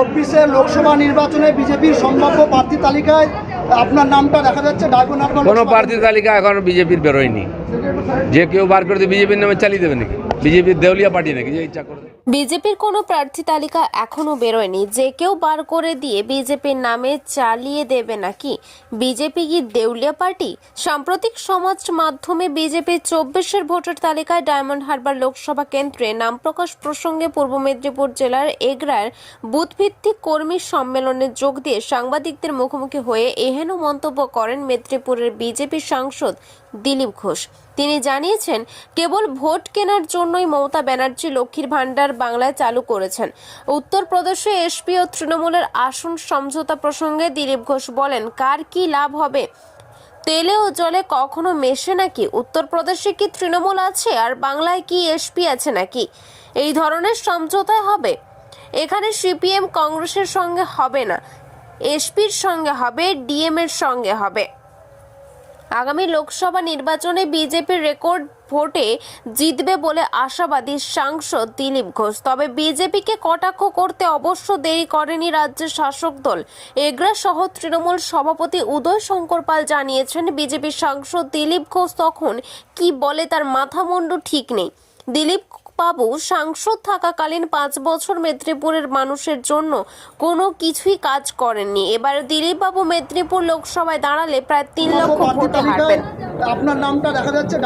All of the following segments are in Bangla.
চব্বিশে লোকসভা নির্বাচনে বিজেপির সম্ভাব্য প্রার্থী তালিকায় আপনার নামটা দেখা যাচ্ছে ডায়গোনার কোনো প্রার্থী তালিকা এখনও বিজেপির বেরোয়নি। যে কেউ বার করে দিয়ে বিজেপির নামে চালিয়ে দেবে নাকি? বিজেপির দেউলিয়া পার্টি নাকি, যে ইচ্ছা বিজেপির কোনো প্রার্থী তালিকা এখনও বেরোয়নি। যে কেউ বার করে দিয়ে বিজেপির নামে চালিয়ে দেবে নাকি? বিজেপি কি দেউলিয়া পার্টি? সাম্প্রতিক সমাজ মাধ্যমে বিজেপির চব্বিশের ভোটার তালিকায় ডায়মন্ড হারবার লোকসভা কেন্দ্রে নাম প্রকাশ প্রসঙ্গে পূর্ব মেদিনীপুর জেলার এগরার বুথভিত্তিক কর্মী সম্মেলনে যোগ দিয়ে সাংবাদিকদের মুখোমুখি হয়ে এহেন মন্তব্য করেন মেদিনীপুরের বিজেপি সাংসদ দিলীপ ঘোষ। তিনি জানিয়েছেন, কেবল ভোট কেনার জন্যই মমতা ব্যানার্জি লক্ষ্মীর ভাণ্ডার বাংলায় চালু করেছেন। উত্তরপ্রদেশে এসপি ও তৃণমূলের আসন সমঝোতা প্রসঙ্গে দিলীপ ঘোষ বলেন, কার কি লাভ হবে? তেলে ও জলে কখনো মেশে নাকি? উত্তরপ্রদেশে কি তৃণমূল আছে আর বাংলায় কি এসপি আছে নাকি? এই ধরনের সমঝোতায় হবে? এখানে সিপিএম কংগ্রেসের সঙ্গে হবে না। এসপির সঙ্গে হবে, ডিএম এর সঙ্গে হবে। আগামী লোকসভা নির্বাচনে বিজেপির রেকর্ড ভোটে জিতবে বলে আশাবাদী সাংসদ দিলীপ ঘোষ। তবে বিজেপিকে কটাক্ষ করতে অবশ্য দেরি করেনি রাজ্যের শাসক দল। এগরা সহ তৃণমূল সভাপতি উদয় শঙ্কর পাল জানিয়েছেন, বিজেপির সাংসদ দিলীপ ঘোষ তখন কি বলে তার মাথা মুন্ডু ঠিক নেই। দিলীপ বাবু সাংসদ থাকাকালীন পাঁচ বছর মেদিনীপুরের মানুষের জন্য কোনো কিছুই কাজ করেননি। এবার দিলীপ বাবু মেদিনীপুর লোকসভায় দাঁড়ালে প্রায় তিন লক্ষ ভোটে হারবেন। আপনার নামটা দেখা যাচ্ছে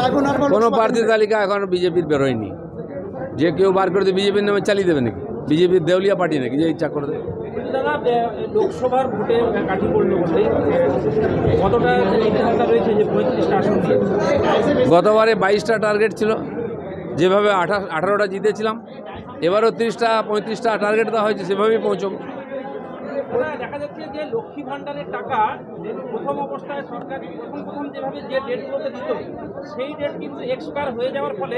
কোনো প্রার্থী তালিকা এখনও বিজেপির বেরোয়নি। যে কেউ বার করে দিয়ে বিজেপির নামে চালিয়ে দেবে নাকি? বিজেপির দেউলিয়া পার্টি নাকি যে ইচ্ছা করে দেবে? লোকসভার ভোটে কাঠি পড়ল কতটা রয়েছে যে পঁয়ত্রিশটা আসন গতবারে বাইশটা টার্গেট ছিল। যেভাবে আঠা আঠারোটা জিতেছিলাম এবারও তিরিশটা পঁয়ত্রিশটা টার্গেট দেওয়া হয়েছে সেভাবেই পৌঁছবো। দেখা যাচ্ছে যে লক্ষ্মী ভাণ্ডারের টাকা প্রথম অবস্থায় সরকার প্রথম প্রথম যেভাবে যে ডেটগুলোতে দিত সেই ডেট কিন্তু এক্সপায়ার হয়ে যাওয়ার ফলে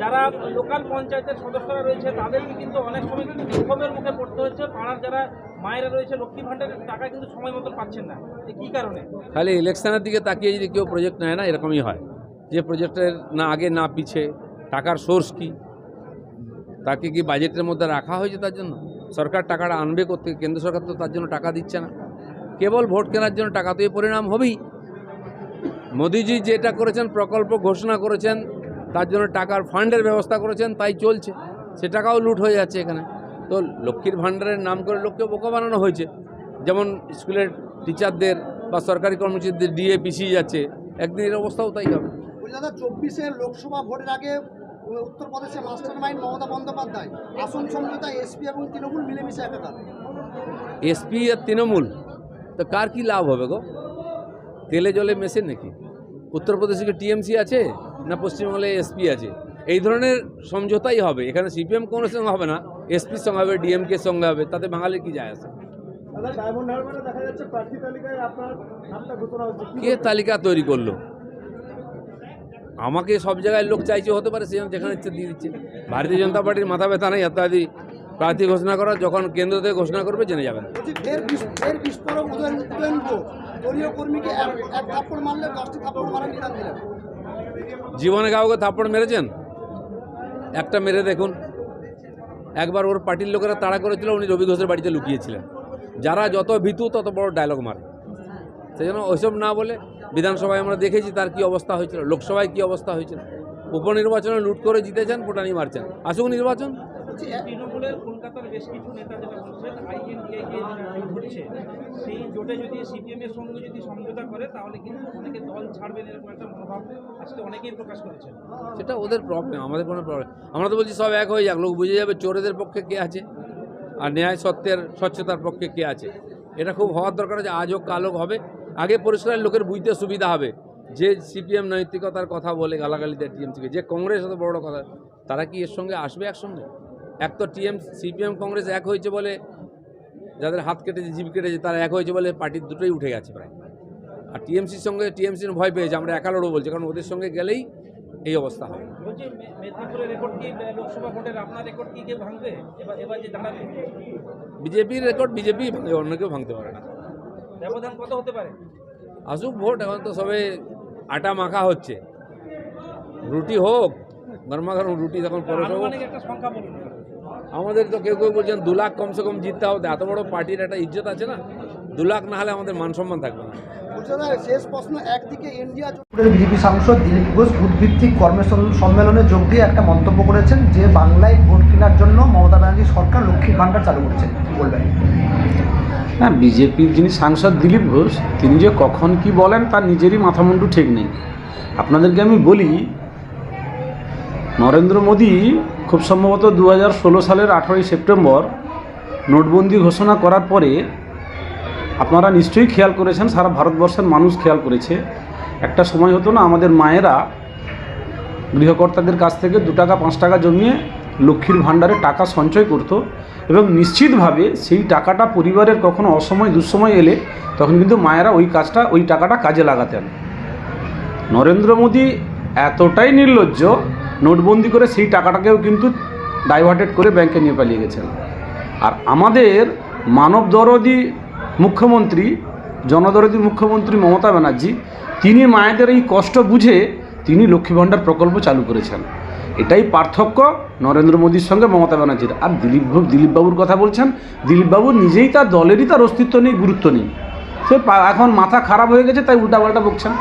যারা লোকাল পঞ্চায়েতের সদস্যরা রয়েছে তাদেরকে কিন্তু অনেক সময় কিন্তু বিক্ষোভের মুখে পড়তে হচ্ছে। পাড়ার যারা মায়েরা রয়েছে লক্ষ্মী ভাণ্ডারের টাকা কিন্তু সময় মতো পাচ্ছেন না। কী কারণে? খালি ইলেকশনের দিকে তাকিয়ে যদি কেউ প্রজেক্ট নেয় না এরকমই হয়। যে প্রজেক্টের না আগে না পিছে টাকার সোর্স কি? তাকে কি বাজেটের মধ্যে রাখা হয়েছে তার জন্য? সরকার টাকাটা আনবে করতে কেন্দ্র সরকার তো তার জন্য টাকা দিচ্ছে না। কেবল ভোট কেনার জন্য টাকা তো এই পরিণাম হবেই। মোদিজি যেটা করেছেন, প্রকল্প ঘোষণা করেছেন, তার জন্য টাকার ফান্ডের ব্যবস্থা করেছেন, তাই চলছে। সে টাকাও লুট হয়ে যাচ্ছে এখানে। তো লক্ষ্মীর ভাণ্ডারের নাম করে লোককে বোকা বানানো হয়েছে। যেমন স্কুলের টিচারদের বা সরকারি কর্মচারীদের ডিএ পিছিয়ে যাচ্ছে। একদিনের অবস্থাও তাই হবে। বলি দাদা চব্বিশে লোকসভা ভোটের আগে উত্তরপ্রদেশে মাস্টার মাইন্ড মমতা বন্দ্যোপাধ্যায় আসন সমঝোতা এসপি এবং তৃণমূল মিলেমিশে একাকার। এসপি আর তৃণমূল তো কার কি লাভ হবে গো? তেলে জলে মেশে নাকি? উত্তরপ্রদেশে কি টিএমসি আছে না পশ্চিমবঙ্গে এসপি আছে? এই ধরনের সমঝোতাই হবে এখানে সিপিএম কোনো সঙ্গে হবে না এসপির সঙ্গে হবে ডিএমকের সঙ্গে হবে তাতে বাঙালির কি যায় আসে দাদা ডায়মন্ড হারবারে দেখা যাচ্ছে প্রার্থী তালিকায় আপনার নামটা ঘোষণা হচ্ছে। কে তালিকা তৈরি করল? আমাকে সব জায়গায় লোক চাইছে হতে পারে সেখানে যেখানে ইচ্ছে দিয়ে দিচ্ছে। ভারতীয় জনতা পার্টির মাথা ব্যথা নেই ইত্যাদি প্রার্থী ঘোষণা করা যখন কেন্দ্র থেকে ঘোষণা করবে জেনে যাবেন জীবনে কাউকে থাপ্পড় মেরেছেন? একটা মেরে দেখুন। একবার ওর পার্টির লোকেরা তাড়া করেছিল উনি রবি ঘোষের বাড়িতে লুকিয়েছিলেন। যারা যত ভীতু তত বড় ডায়লগ মারে। সেই জন্য ওইসব না বলে বিধানসভায় আমরা দেখেছি তার কি অবস্থা হয়েছিল লোকসভায় কি অবস্থা হয়েছিল। উপনির্বাচনে লুট করে জিতেছেন ফুটানি মারছেন। আসুক নির্বাচন। তৃণমূলের কলকাতার বেশ কিছু নেতা যেটা বলছেন আইএনডিআই যে সেই জোটে যদি সিপিএম এর সঙ্গে যদি সমঝোতা করে তাহলে কিন্তু অনেকে দল ছাড়বেন এরকম একটা মনোভাব আজকে অনেকেই প্রকাশ করেছেন। সেটা ওদের প্রবলেম আমাদের কোনো প্রবলেম আমরা তো বলছি সব এক হয়ে যাক লোক বুঝে যাবে চোরেদের পক্ষে কে আছে আর ন্যায় সত্যের স্বচ্ছতার পক্ষে কে আছে। এটা খুব হওয়ার দরকার আছে আজ হোক কাল হোক হবে। আগে পরিষ্কার লোকের বুঝতে সুবিধা হবে। যে সিপিএম নৈতিকতার কথা বলে গালাগালি দেয় টিএমসিকে যে কংগ্রেস অত বড় কথা তারা কি এর সঙ্গে আসবে একসঙ্গে? এক তো টিএম সিপিএম কংগ্রেস এক হয়েছে বলে যাদের হাত কেটেছে জিভ কেটেছে তারা এক হয়েছে বলে পার্টির দুটোই উঠে গেছে প্রায়। আর টিএমসির সঙ্গে টিএমসির ভয় পেয়েছে আমরা একা লড়ো বলছি কারণ ওদের সঙ্গে গেলেই এই অবস্থা হবে। বিজেপির রেকর্ড বিজেপি অন্য কেউ ভাঙতে পারে না। ব্যবধান কত হতে পারে? আসুক ভোট এখন তো সবে আটা মাখা হচ্ছে। রুটি হোক গরমা গরম রুটি তখন পরোটা হোক। আমাদের তো কেউ কেউ বলছেন দু লাখ কমসে কম জিততে হবে। এত বড় পার্টির একটা ইজ্জত আছে না? দু লাখ না হলে আমাদের মান সম্মান থাকবে না। শেষ প্রশ্ন একদিকে ইন্ডিয়া বিজেপি সাংসদ দিলীপ ঘোষ বুথভিত্তিক কর্মে সম্মেলনে যোগ দিয়ে একটা মন্তব্য করেছেন যে বাংলায় ভোট কেনার জন্য মমতা ব্যানার্জি সরকার লক্ষ্মীর ভাণ্ডার চালু করছে কি বলবেন? হ্যাঁ বিজেপির যিনি সাংসদ দিলীপ ঘোষ, তিনি যে কখন কি বলেন তার নিজেরই মাথামুন্ডু ঠিক নেই। আপনাদেরকে আমি বলি, নরেন্দ্র মোদী খুব সম্ভবত দু হাজার ষোলো সালের আঠেরোই সেপ্টেম্বর নোটবন্দি ঘোষণা করার পরে, আপনারা নিশ্চয়ই খেয়াল করেছেন, সারা ভারতবর্ষের মানুষ খেয়াল করেছে। একটা সময় হতো না, আমাদের মায়েরা গৃহকর্তাদের কাছ থেকে দু টাকা, পাঁচ টাকা জমিয়ে লক্ষ্মীর ভাণ্ডারে টাকা সঞ্চয় করত এবং নিশ্চিতভাবে সেই টাকাটা পরিবারের কখনো অসময়, দুঃসময় এলে তখন কিন্তু মায়েরা ওই কাজটা, ওই টাকাটা কাজে লাগাতেন। নরেন্দ্র মোদী এতটাই নির্লজ্জ, নোটবন্দি করে সেই টাকাটাকেও কিন্তু ডাইভার্টেড করে ব্যাংকে নিয়ে পালিয়ে গেছেন। আর আমাদের মানব দরদি মুখ্যমন্ত্রী জনদরদি মুখ্যমন্ত্রী মমতা ব্যানার্জি, তিনি মায়েদের এই কষ্ট বুঝে তিনি লক্ষ্মী ভাণ্ডার প্রকল্প চালু করেছেন। এটাই পার্থক্য নরেন্দ্র মোদীর সঙ্গে মমতা ব্যানার্জির। আর দিলীপ দিলীপবাবুর কথা বলছেন, দিলীপবাবু নিজেই তার দলেরই তার অস্তিত্ব নেই, গুরুত্ব নেই। সে এখন মাথা খারাপ হয়ে গেছে, তাই উল্টাপাল্টা বকছেন।